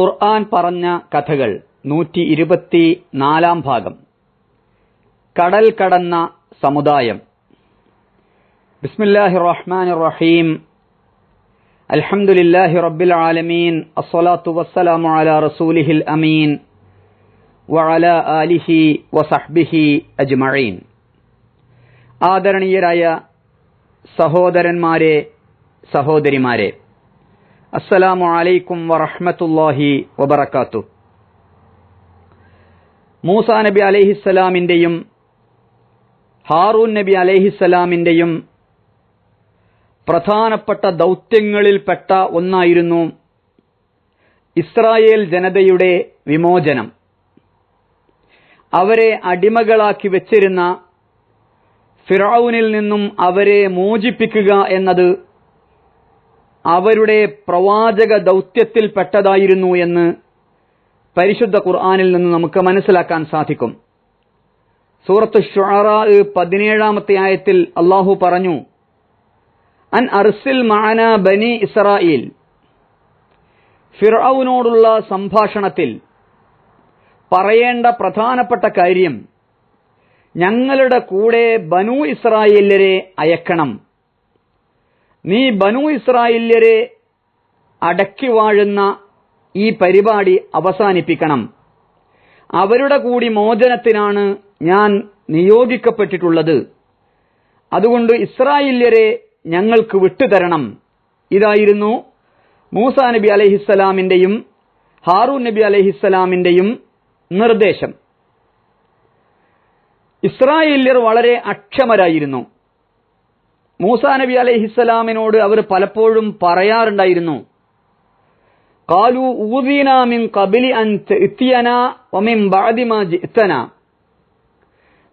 ഖുർആൻ പറഞ്ഞ കഥകൾ നൂറ്റി ഇരുപത്തി നാലാം ഭാഗം. കടൽ കടന്ന സമുദായം. ബിസ്മില്ലാഹി റഹ്മാൻ റഹീം. അൽഹംദുലില്ലാഹി റബ്ബിൽ ആലമീൻ. അസ്സലാത്തു വസ്സലാമു അലാ റസൂലിഹിൽ അമീൻ. വഅല ആലിഹി വസഹ്ബിഹി അജ്മഈൻ. ആദരണീയരായ സഹോദരന്മാരെ സഹോദരിമാരെ അസ്സലാമു അലൈക്കും വറഹ്മത്തുള്ളാഹി വബറകാത്തു. മൂസാ നബി അലൈഹിസ്സലാമിന്റെയും ഹാറൂൻ നബി അലൈഹിസ്സലാമിന്റെയും പ്രധാനപ്പെട്ട ദൗത്യങ്ങളിൽപ്പെട്ട ഒന്നായിരുന്നു ഇസ്രായേൽ ജനതയുടെ വിമോചനം. അവരെ അടിമകളാക്കി വെച്ചിരുന്ന ഫിറൌനിൽ നിന്നും അവരെ മോചിപ്പിക്കുക എന്നത് അവരുടെ പ്രവാചക ദൗത്യത്തിൽപ്പെട്ടതായിരുന്നു എന്ന് പരിശുദ്ധ ഖുർആാനിൽ നിന്ന് നമുക്ക് മനസ്സിലാക്കാൻ സാധിക്കും. സൂറത്ത് ഷുഅറ പതിനേഴാമത്തെ ആയത്തിൽ അള്ളാഹു പറഞ്ഞു അൻ അർസിൽ മാന ബനി ഇസ്രായേൽ ഫിറൌനോടുള്ള സംഭാഷണത്തിൽ പറയേണ്ട പ്രധാനപ്പെട്ട കാര്യം ഞങ്ങളുടെ കൂടെ ബനു ഇസ്രായേലരെ അയക്കണം. നീ ബനു ഇസ്രായേല്യരെ അടക്കി വാഴുന്ന ഈ പരിപാടി അവസാനിപ്പിക്കണം. അവരുടെ കൂടി മോചനത്തിനാണ് ഞാൻ നിയോഗിക്കപ്പെട്ടിട്ടുള്ളത്. അതുകൊണ്ട് ഇസ്രായേല്യരെ ഞങ്ങൾക്ക് വിട്ടുതരണം. ഇതായിരുന്നു മൂസാ നബി അലഹിസ്സലാമിന്റെയും ഹാറൂൻ നബി അലഹിസ്സലാമിന്റെയും നിർദ്ദേശം. ഇസ്രായേല്യർ വളരെ അക്ഷമരായിരുന്നു. മൂസാ നബി അലൈഹിസ്സലാമിനോട് അവർ പലപ്പോഴും പറയാറുണ്ടായിരുന്നു. കാലു ഊദീന മിൻ കബിലി അൻ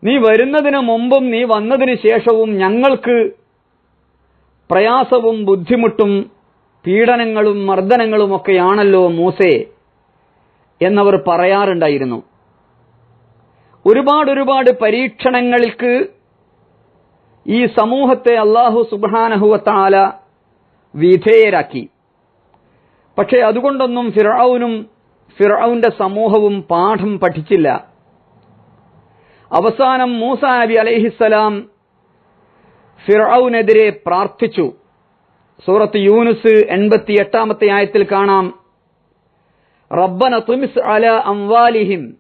നീ വരുന്നതിന് മുമ്പും നീ വന്നതിന് ശേഷവും ഞങ്ങൾക്ക് പ്രയാസവും ബുദ്ധിമുട്ടും പീഡനങ്ങളും മർദ്ദനങ്ങളും ഒക്കെയാണല്ലോ മൂസേ എന്നവർ പറയാറുണ്ടായിരുന്നു. ഒരുപാട് ഒരുപാട് പരീക്ഷണങ്ങൾക്ക് ഈ സമൂഹത്തെ അള്ളാഹു സുബാനഹുവത്താല വിധേയരാക്കി. പക്ഷേ അതുകൊണ്ടൊന്നും ഫിറൌനും ഫിറൌന്റെ സമൂഹവും പാഠം പഠിച്ചില്ല. അവസാനം മൂസ നബി അലൈഹിസ്സലാം ഫിറൌനെതിരെ പ്രാർത്ഥിച്ചു. സൂറത്ത് യൂനുസ് എൺപത്തി എട്ടാമത്തെ ആയത്തിൽ കാണാം. റബ്ബന തുമിസ് അല അംവാലിഹിം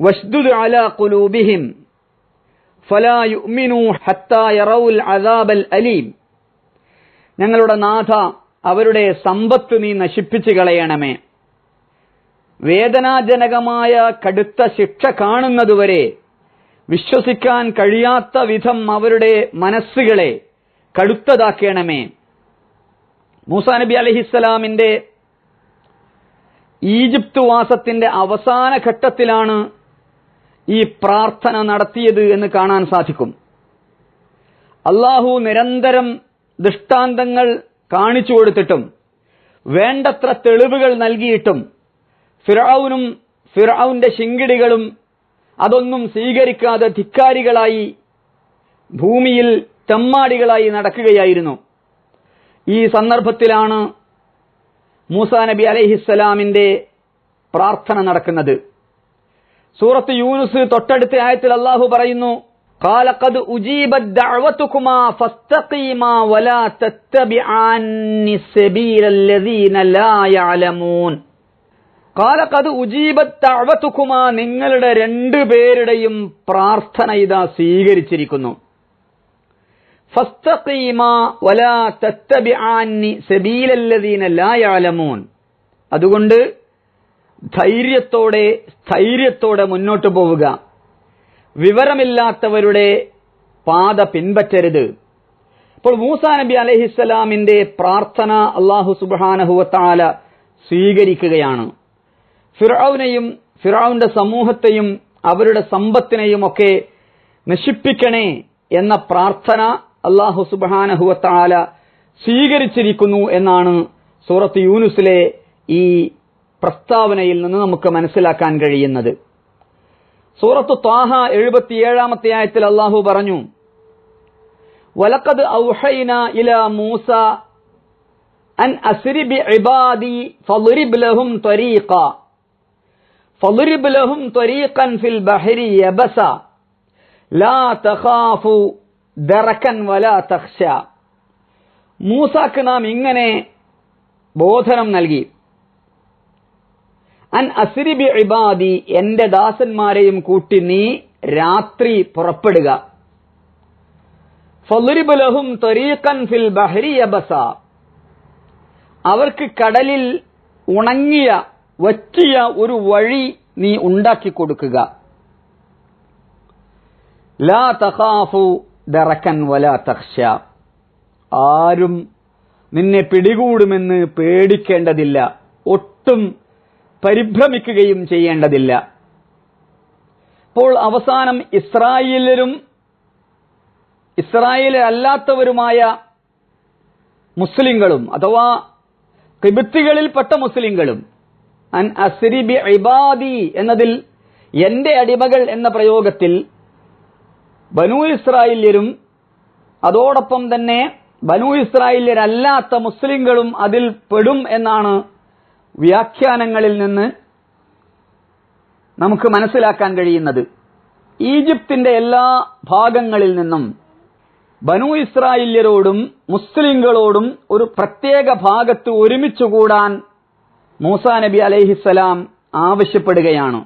വഷ്ദുദ് അല ഖുലൂബിഹിം ഹത്താ യറൗൽ അദാബൽ അലീം. ഞങ്ങളുടെ നാഥ അവരുടെ സമ്പത്ത് നീ നശിപ്പിച്ചു കളയണമേ. വേദനാജനകമായ കടുത്ത ശിക്ഷ കാണുന്നതുവരെ വിശ്വസിക്കാൻ കഴിയാത്ത വിധം അവരുടെ മനസ്സുകളെ കടുത്തതാക്കണമേ. മൂസാ നബി അലഹിസ്സലാമിന്റെ ഈജിപ്ത് വാസത്തിന്റെ അവസാന ഘട്ടത്തിലാണ് ഈ പ്രാർത്ഥന നടത്തിയത് എന്ന് കാണാൻ സാധിക്കും. അള്ളാഹു നിരന്തരം ദൃഷ്ടാന്തങ്ങൾ കാണിച്ചു കൊടുത്തിട്ടും വേണ്ടത്ര തെളിവുകൾ നൽകിയിട്ടും ഫിറൌനും ഫിറൌന്റെ ശിങ്കിടികളും അതൊന്നും സ്വീകരിക്കാതെ ധിക്കാരികളായി ഭൂമിയിൽ തെമ്മാടികളായി നടക്കുകയായിരുന്നു. ഈ സന്ദർഭത്തിലാണ് മൂസാ നബി അലഹിസ്സലാമിന്റെ പ്രാർത്ഥന നടക്കുന്നത്. സൂറത്ത് യൂനുസ് തൊട്ടടുത്ത ആയത്തിൽ അള്ളാഹു പറയുന്നു കാലക്കത് കാലക്കത് ഉജീബത്തുക്കുമാ നിങ്ങളുടെ രണ്ടു പേരുടെയും പ്രാർത്ഥന ഇതാ സ്വീകരിച്ചിരിക്കുന്നു. അതുകൊണ്ട് ധൈര്യത്തോടെ സ്ഥൈര്യത്തോടെ മുന്നോട്ട് പോവുക. വിവരമില്ലാത്തവരുടെ പാത പിൻപറ്റരുത്. ഇപ്പോൾ മൂസാ നബി അലഹിസ്സലാമിന്റെ പ്രാർത്ഥന അള്ളാഹു സുബാനഹുവത്താല സ്വീകരിക്കുകയാണ്. ഫിറൌനെയും ഫിറൌന്റെ സമൂഹത്തെയും അവരുടെ സമ്പത്തിനെയും ഒക്കെ നശിപ്പിക്കണേ എന്ന പ്രാർത്ഥന അള്ളാഹു സുബാനഹുവത്താല സ്വീകരിച്ചിരിക്കുന്നു എന്നാണ് സൂറത്ത് യൂനുസിലെ ഈ പ്രസ്താവനയിൽ നിന്ന് നമുക്ക് മനസ്സിലാക്കാൻ കഴിയുന്നത്. സൂറത്ത് ത്വാഹ എഴുപത്തിയേഴാമത്തെ ആയത്തിൽ അള്ളാഹു പറഞ്ഞു വലക്കത് ഔഹൈന ഇല മൂസ അൻ അസ്രി ബി ഇബാദി ഫളുരിബ് ലഹും ത്വരീഖ. ഫളുരിബ് ലഹും ത്വരീഖൻ ഫിൽ ബഹരി യബസ. ലാ തഖാഫു ദറക്കൻ വലാ തഖ്ശ. മൂസാക്ക് നാം ഇങ്ങനെ ബോധനം നൽകി. അൻ അസ്രിബി ഇബാദി എന്റെ ദാസന്മാരെയും കൂട്ടി നീ രാത്രി പുറപ്പെടുക. ഫിൽ യബസ. അവർക്ക് കടലിൽ ഉണങ്ങിയ വറ്റിയ ഒരു വഴി നീ ഉണ്ടാക്കി കൊടുക്കുക. ലാ തഖാഫു ദറക്കൻ വലാ തഖ്ശ. ആരും നിന്നെ പിടികൂടുമെന്ന് പേടിക്കേണ്ടതില്ല. ഒട്ടും പരിഭ്രമിക്കുകയും ചെയ്യേണ്ടതില്ല. അപ്പോൾ അവസാനം ഇസ്രായേലരും ഇസ്രായേലല്ലാത്തവരുമായ മുസ്ലിങ്ങളും അഥവാ കിബിത്തികളിൽപ്പെട്ട മുസ്ലിങ്ങളും അൻ അസ്രിബി ഇബാദി എന്നതിൽ എന്റെ അടിമകൾ എന്ന പ്രയോഗത്തിൽ ബനു ഇസ്രായേല്യരും അതോടൊപ്പം തന്നെ ബനു ഇസ്രായേല്യരല്ലാത്ത മുസ്ലിങ്ങളും അതിൽ പെടും എന്നാണ് വ്യാഖ്യാനങ്ങളിൽ നിന്ന് നമുക്ക് മനസ്സിലാക്കാൻ കഴിയുന്നത് ഈജിപ്തിന്റെ എല്ലാ ഭാഗങ്ങളിൽ നിന്നും ബനു ഇസ്രായേല്യരോടും മുസ്ലിങ്ങളോടും ഒരു പ്രത്യേക ഭാഗത്ത് ഒരുമിച്ച് കൂടാൻ മൂസ നബി അലൈഹിസ്സലാം ആവശ്യപ്പെടുകയാണ്.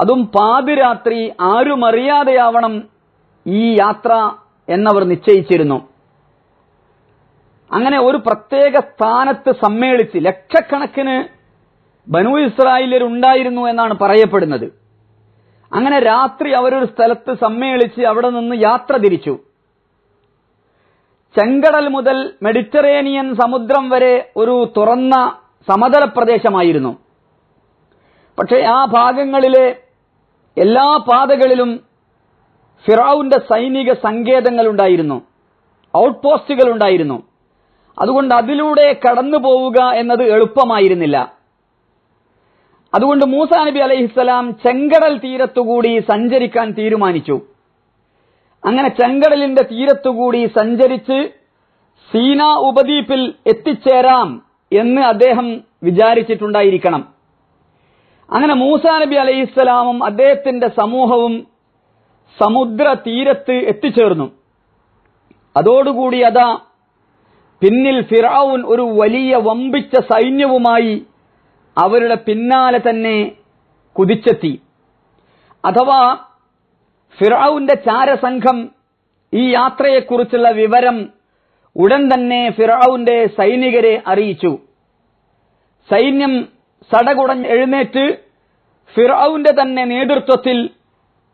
അതും പാതിരാത്രി ആരുമറിയാതെയാവണം ഈ യാത്ര എന്നവർ നിശ്ചയിച്ചിരുന്നു. അങ്ങനെ ഒരു പ്രത്യേക സ്ഥാനത്ത് സമ്മേളിച്ച് ലക്ഷക്കണക്കിന് ബനു ഇസ്രായേലരുണ്ടായിരുന്നു എന്നാണ് പറയപ്പെടുന്നത്. അങ്ങനെ രാത്രി അവരൊരു സ്ഥലത്ത് സമ്മേളിച്ച് അവിടെ നിന്ന് യാത്ര തിരിച്ചു. ചെങ്കടൽ മുതൽ മെഡിറ്ററേനിയൻ സമുദ്രം വരെ ഒരു തുറന്ന സമതല പ്രദേശമായിരുന്നു. പക്ഷേ ആ ഭാഗങ്ങളിലെ എല്ലാ പാതകളിലും ഫിറാവുന്റെ സൈനിക സങ്കേതങ്ങൾ ഉണ്ടായിരുന്നു ഔട്ട് പോസ്റ്റുകൾ ഉണ്ടായിരുന്നു അതുകൊണ്ട് അതിലൂടെ കടന്നു പോവുക എന്നത് എളുപ്പമായിരുന്നില്ല. അതുകൊണ്ട് മൂസ നബി അലൈഹിസ്സലാം ചെങ്കടൽ തീരത്തുകൂടി സഞ്ചരിക്കാൻ തീരുമാനിച്ചു. അങ്ങനെ ചെങ്കടലിന്റെ തീരത്തുകൂടി സഞ്ചരിച്ച് സീന ഉപദ്വീപിൽ എത്തിച്ചേരാം എന്ന് അദ്ദേഹം വിചാരിച്ചിട്ടുണ്ടായിരിക്കണം. അങ്ങനെ മൂസ നബി അലൈഹിസ്സലാമും അദ്ദേഹത്തിന്റെ സമൂഹവും സമുദ്ര തീരത്ത് എത്തിച്ചേർന്നു. അതോടുകൂടി അതാ പിന്നിൽ ഫിറൌൻ ഒരു വലിയ വമ്പിച്ച സൈന്യവുമായി അവരുടെ പിന്നാലെ തന്നെ കുതിച്ചെത്തി. അഥവാ ഫിറൌന്റെ ചാരസംഘം ഈ യാത്രയെക്കുറിച്ചുള്ള വിവരം ഉടൻ തന്നെ ഫിറൌന്റെ സൈനികരെ അറിയിച്ചു. സൈന്യം സടകുടഞ്ഞ് എഴുന്നേറ്റ് ഫിറൌന്റെ തന്നെ നേതൃത്വത്തിൽ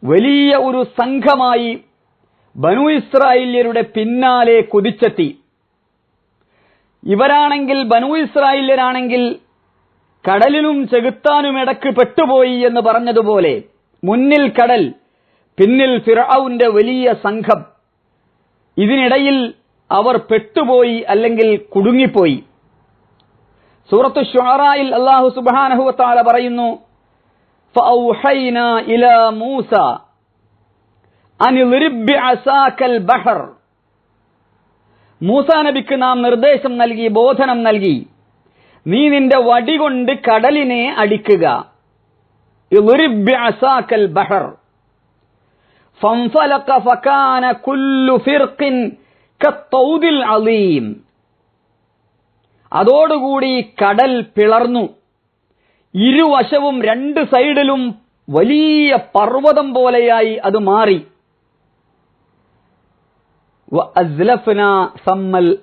വലിയ ഒരു സംഘമായി ബനു ഇസ്രായേല്യരുടെ പിന്നാലെ കുതിച്ചെത്തി. ഇവരാണെങ്കിൽ ബനു ഇസ്രായേലരാണെങ്കിൽ കടലിലും ചെകുത്താനും ഇടയ്ക്ക് പെട്ടുപോയി എന്ന് പറഞ്ഞതുപോലെ മുന്നിൽ കടൽ പിന്നിൽ ഫിറൌന്റെ വലിയ സംഘം. ഇതിനിടയിൽ അവർ പെട്ടുപോയി അല്ലെങ്കിൽ കുടുങ്ങിപ്പോയി. സൂറത്ത് ഷുഹറായിൽ അള്ളാഹു സുബാനഹുവത്താല പറയുന്നു ഇല മൂസ അനിൽ ബഹർ. മൂസ നബിക്ക് നാം നിർദ്ദേശം നൽകി ബോധനം നൽകി നീ നിന്റെ വടി കൊണ്ട് കടലിനെ അടിക്കുക اضرب بعصاك البحر فانفلق فكان كل فرق كالطود العظيم അതോടുകൂടി കടൽ പിളർന്നു ഇരുവശവും രണ്ട് സൈഡിലും വലിയ പർവ്വതം പോലെയായി അത് മാറി വഅസ്ലഫ്നാ സമ്മൽ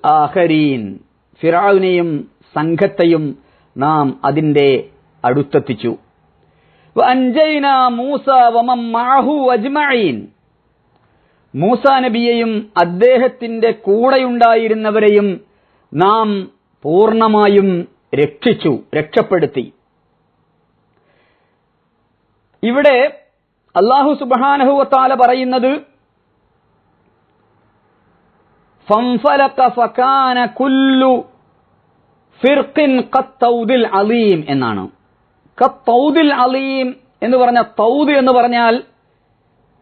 ഫിറഔനെയും സംഘത്തെയും നാം അതിന്റെ അടുത്തെത്തിച്ചു. മൂസ നബിയെയും അദ്ദേഹത്തിന്റെ കൂടെയുണ്ടായിരുന്നവരെയും നാം പൂർണമായും രക്ഷിച്ചു രക്ഷപ്പെടുത്തി. ഇവിടെ അള്ളാഹു സുബാനഹുവത്താല പറയുന്നത് അലീം എന്നാണ്. അലീം എന്ന് പറഞ്ഞ തൗദ് എന്ന് പറഞ്ഞാൽ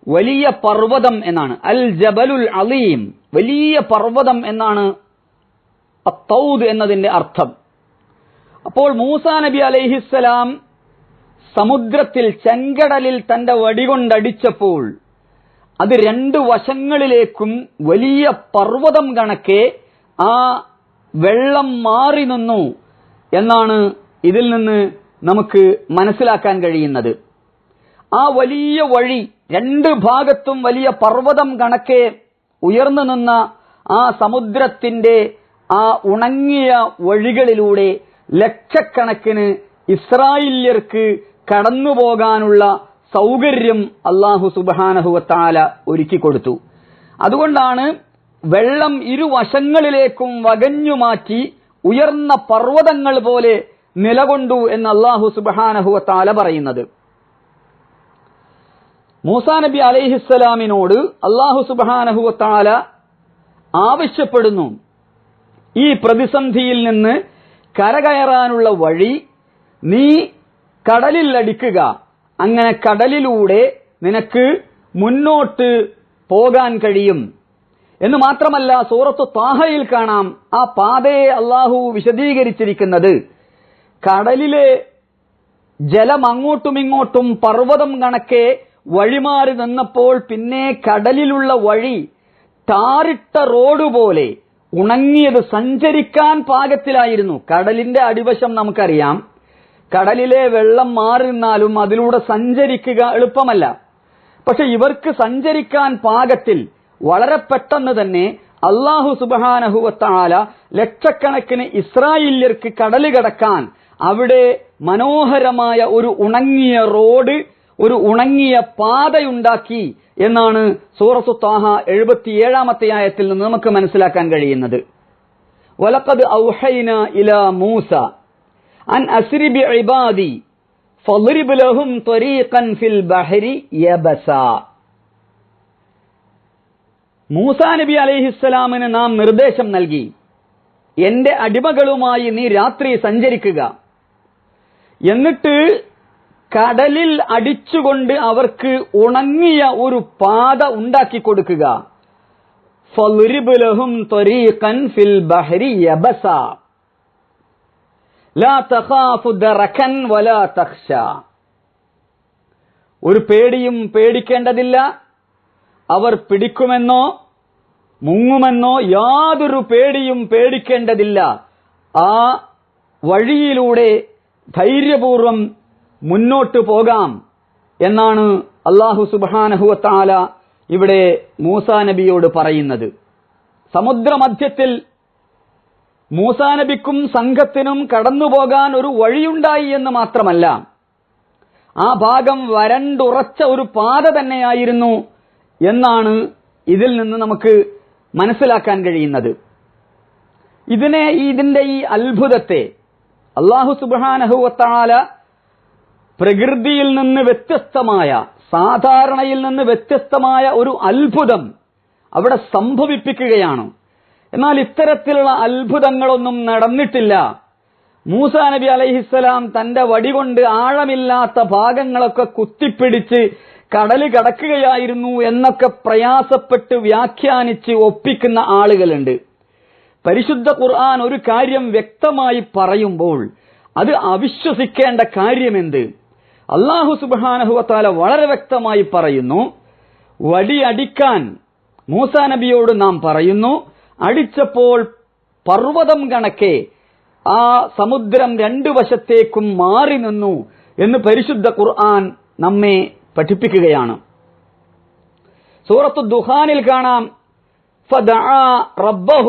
വലിയ പർവതം എന്നാണ്. അൽ ജബലുൽ അലീം വലിയ പർവതം എന്നാണ് തൗദ് എന്നതിന്റെ അർത്ഥം. അപ്പോൾ മൂസ നബി അലൈഹിസ്സലാം സമുദ്രത്തിൽ ചെങ്കടലിൽ തന്റെ വടികൊണ്ടടിച്ചപ്പോൾ അത് രണ്ട് വശങ്ങളിലേക്കും വലിയ പർവതം കണക്കെ ആ വെള്ളം മാറി നിന്നു എന്നാണ് ഇതിൽ നിന്ന് നമുക്ക് മനസ്സിലാക്കാൻ കഴിയുന്നത്. ആ വലിയ വഴി രണ്ട് ഭാഗത്തും വലിയ പർവതം കണക്കെ ഉയർന്നു നിന്ന ആ സമുദ്രത്തിന്റെ ആ ഉണങ്ങിയ വഴികളിലൂടെ ലക്ഷക്കണക്കിന് ഇസ്രായേല്യർക്ക് കടന്നുപോകാനുള്ള സൗകര്യം അള്ളാഹു സുബാനഹുവത്താല ഒരുക്കി കൊടുത്തു. അതുകൊണ്ടാണ് വെള്ളം ഇരുവശങ്ങളിലേക്കും വകഞ്ഞു മാറ്റി ഉയർന്ന പർവതങ്ങൾ പോലെ നിലകൊണ്ടു എന്ന് അള്ളാഹു സുബാനഹുവത്താല പറയുന്നത്. മൂസാ നബി അലൈഹിസ്സലാമിനോട് അള്ളാഹു സുബാനഹുവത്താല ആവശ്യപ്പെടുന്നു. ഈ പ്രതിസന്ധിയിൽ നിന്ന് കരകയറാനുള്ള വഴി നീ കടലിൽ അടിക്കുക. അങ്ങനെ കടലിലൂടെ നിനക്ക് മുന്നോട്ട് പോകാൻ കഴിയും. എന്ന് മാത്രമല്ല സൂറത്തു താഹയിൽ കാണാം ആ പാതയെ അള്ളാഹു വിശദീകരിച്ചിരിക്കുന്നത്. കടലിലെ ജലം അങ്ങോട്ടും ഇങ്ങോട്ടും പർവതം കണക്കെ വഴിമാറി നിന്നപ്പോൾ പിന്നെ കടലിലുള്ള വഴി ടാറിട്ട റോഡ് പോലെ ഉണങ്ങിയത് സഞ്ചരിക്കാൻ പാകത്തിലായിരുന്നു. കടലിന്റെ അടിവശം നമുക്കറിയാം. കടലിലെ വെള്ളം മാറി അതിലൂടെ സഞ്ചരിക്കുക എളുപ്പമല്ല. പക്ഷെ ഇവർക്ക് സഞ്ചരിക്കാൻ പാകത്തിൽ വളരെ പെട്ടെന്ന് തന്നെ അള്ളാഹു സുബാനഹുവത്താല ലക്ഷക്കണക്കിന് ഇസ്രായേല്യർക്ക് കടൽ കടക്കാൻ അവിടെ മനോഹരമായ ഒരു ഉണങ്ങിയ റോഡ് ഒരു ഉണങ്ങിയ പാതയുണ്ടാക്കി എന്നാണ് സൂറത്തു താഹ എഴുപത്തിയേഴാമത്തെ ആയത്തിൽ നിന്ന് നമുക്ക് മനസ്സിലാക്കാൻ കഴിയുന്നത്. വലക്കത് ഔഹൈന ഇല മൂസ അൻ അസ്രി ബി ഇബാദി ഫിൽ ബഹരി യബസ. നബി അലൈഹിസ്സലാമിന് നാം നിർദ്ദേശം നൽകി എന്റെ അടിമകളുമായി നീ രാത്രി സഞ്ചരിക്കുക. എന്നിട്ട് കടലിൽ അടിച്ചുകൊണ്ട് അവർക്ക് ഉണങ്ങിയ ഒരു പാത ഉണ്ടാക്കി കൊടുക്കുക. ലഹും ത്വരീഖൻ ഫിൽ ബഹരി യബസ ലാ തഖാഫു ദറകൻ വലാ തഖ്ശ ഒരു പേടിയും പേടിക്കേണ്ടതില്ല. അവർ പിടിക്കുമെന്നോ മുങ്ങുമെന്നോ യാതൊരു പേടിയും പേടിക്കേണ്ടതില്ല. ആ വഴിയിലൂടെ ധൈര്യപൂർവം മുന്നോട്ടു പോകാം എന്നാണ് അള്ളാഹു സുബാനഹുവത്താല ഇവിടെ മൂസാ നബിയോട് പറയുന്നത്. സമുദ്രമധ്യത്തിൽ മൂസാ നബിക്കും സംഘത്തിനും കടന്നുപോകാൻ ഒരു വഴിയുണ്ടായി എന്ന് മാത്രമല്ല ആ ഭാഗം വരണ്ടുറച്ച ഒരു പാത തന്നെയായിരുന്നു എന്നാണ് ഇതിൽ നിന്ന് നമുക്ക് മനസ്സിലാക്കാൻ കഴിയുന്നത്. ഇതിനെ ഇതിന്റെ ഈ അത്ഭുതത്തെ അള്ളാഹു സുബാനഹുവത്താല പ്രകൃതിയിൽ നിന്ന് വ്യത്യസ്തമായ സാധാരണയിൽ നിന്ന് വ്യത്യസ്തമായ ഒരു അത്ഭുതം അവിടെ സംഭവിപ്പിക്കുകയാണ്. എന്നാൽ ഇത്തരത്തിലുള്ള അത്ഭുതങ്ങളൊന്നും നടന്നിട്ടില്ല. മൂസ നബി അലൈഹിസ്സലാം തന്റെ വടികൊണ്ട് ആഴമില്ലാത്ത ഭാഗങ്ങളൊക്കെ കുത്തിപ്പിടിച്ച് കടൽ കടക്കുകയായിരുന്നു എന്നൊക്കെ പ്രയാസപ്പെട്ട് വ്യാഖ്യാനിച്ച് ഒപ്പിക്കുന്ന ആളുകളുണ്ട്. പരിശുദ്ധ ഖുർആൻ ഒരു കാര്യം വ്യക്തമായി പറയുമ്പോൾ അത് അവിശ്വസിക്കേണ്ട കാര്യമെന്ത്? അള്ളാഹു സുബാനഹുവത്താല വളരെ വ്യക്തമായി പറയുന്നു വടിയടിക്കാൻ മൂസാ മൂസ നബിയോട് നാം പറയുന്നു അടിച്ചപ്പോൾ പർവ്വതം കണക്കെ ആ സമുദ്രം രണ്ടു വശത്തേക്കും മാറി നിന്നു എന്ന് പരിശുദ്ധ ഖുർആൻ നമ്മെ പഠിപ്പിക്കുകയാണ് സൂറത്തു ദുഹാനിൽ കാണാം فدعا ربه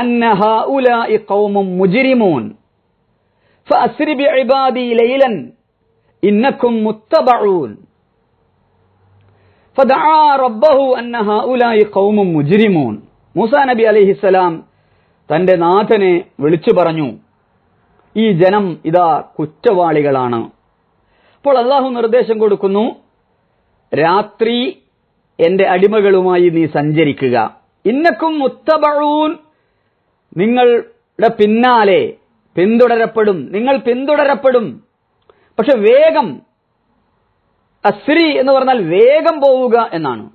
أن هؤلاء قوم مجرمون فأسر بعبادي ليلا إنكم متبعون فدعا ربه أن هؤلاء قوم مجرمون മൂസാ നബി അലിഹിസ്സലാം തന്റെ നാഥനെ വിളിച്ചു പറഞ്ഞു ഈ ജനം ഇതാ കുറ്റവാളികളാണ്. അപ്പോൾ അള്ളാഹു നിർദ്ദേശം കൊടുക്കുന്നു രാത്രി എന്റെ അടിമകളുമായി നീ സഞ്ചരിക്കുക. ഇന്നക്കും മുത്തബഴൂൻ നിങ്ങളുടെ പിന്നാലെ പിന്തുടരപ്പെടും. നിങ്ങൾ പിന്തുടരപ്പെടും. പക്ഷെ വേഗം അസ്രി എന്ന് പറഞ്ഞാൽ വേഗം പോവുക എന്നാണ്.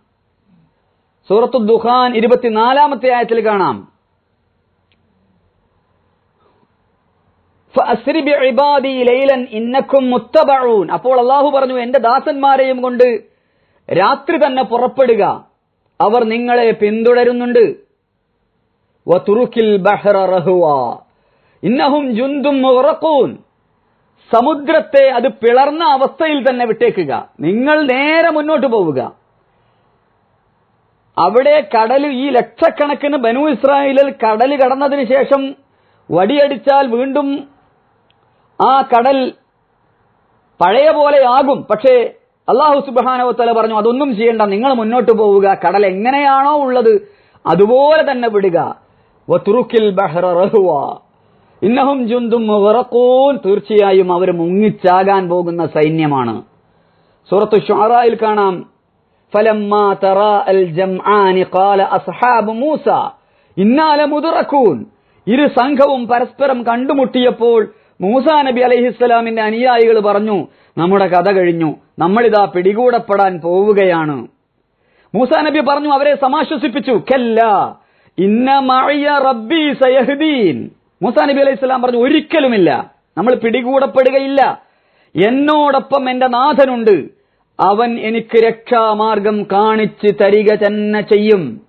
സൂറത്തു ദുഖാൻ ഇരുപത്തിനാലാമത്തെ ആയത്തിൽ കാണാം. അപ്പോൾ അള്ളാഹു പറഞ്ഞു എന്റെ ദാസന്മാരെയും കൊണ്ട് രാത്രി തന്നെ പുറപ്പെടുക. അവർ നിങ്ങളെ പിന്തുടരുന്നുണ്ട്. സമുദ്രത്തെ അത് പിളർന്ന അവസ്ഥയിൽ തന്നെ വിട്ടേക്കുക. നിങ്ങൾ നേരെ മുന്നോട്ട് പോവുക. അവിടെ കടൽ ഈ ലക്ഷക്കണക്കിന് ബനു ഇസ്രായേലിൽ കടൽ കടന്നതിന് ശേഷം വടിയടിച്ചാൽ വീണ്ടും ആ കടൽ പഴയ പോലെ ആകും. പക്ഷേ അള്ളാഹു സുബാനവത്തല പറഞ്ഞു അതൊന്നും ചെയ്യേണ്ട നിങ്ങൾ മുന്നോട്ട് പോവുക. കടൽ എങ്ങനെയാണോ ഉള്ളത് അതുപോലെ തന്നെ വിടുക. വതുറുക്കിൽ ഇന്നഹും ജുന്തും വിറക്കൂൻ തീർച്ചയായും അവർ മുങ്ങിച്ചാകാൻ പോകുന്ന സൈന്യമാണ്. സൂറത്തു ഷാറായിൽ കാണാം فلما ترى الجمعان قال أصحاب موسى إنا لمدركون ഇരു സംഘവും പരസ്പരം കണ്ടുമുട്ടിയപ്പോൾ മൂസാ നബി അലൈഹിസ്സലാമിന്റെ അനുയായികൾ പറഞ്ഞു നമ്മുടെ കഥ കഴിഞ്ഞു നമ്മളിതാ പിടികൂടപ്പെടാൻ പോവുകയാണ് മൂസാ നബി പറഞ്ഞു അവരെ സമാശ്വസിപ്പിച്ചു കല്ല ഇന്ന മഅയ റബ്ബി സയഹ്ദീൻ മൂസാ നബി അലൈഹി സ്വലാം പറഞ്ഞു ഒരിക്കലുമില്ല നമ്മൾ പിടികൂടപ്പെടുകയില്ല എന്നോടൊപ്പം എന്റെ നാഥനുണ്ട് അവൻ എനിക്ക് രക്ഷാമാർഗം കാണിച്ച് തരിക തന്നെ ചെയ്യും.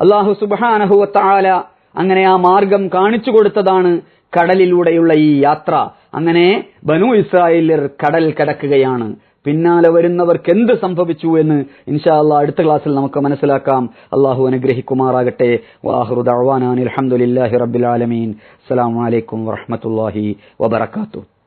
അള്ളാഹു സുബാനഹുവത്താല അങ്ങനെ ആ മാർഗം കാണിച്ചു കൊടുത്തതാണ് കടലിലൂടെയുള്ള ഈ യാത്ര. അങ്ങനെ ബനു ഇസ്രായേലിൽ കടൽ കടക്കുകയാണ്. പിന്നാലെ വരുന്നവർക്ക് എന്ത് സംഭവിച്ചു എന്ന് ഇൻഷാ അള്ളാഹ് അടുത്ത ക്ലാസ്സിൽ നമുക്ക് മനസ്സിലാക്കാം. അള്ളാഹു അനുഗ്രഹിക്കുമാറാകട്ടെ. വാഹുറു ദഅ്വാനാൻ അൽഹംദുലില്ലാഹി റബ്ബിൽ ആലമീൻ. അസ്സലാമു അലൈക്കും വറഹ്മത്തുള്ളാഹി വബറകാതുഹു.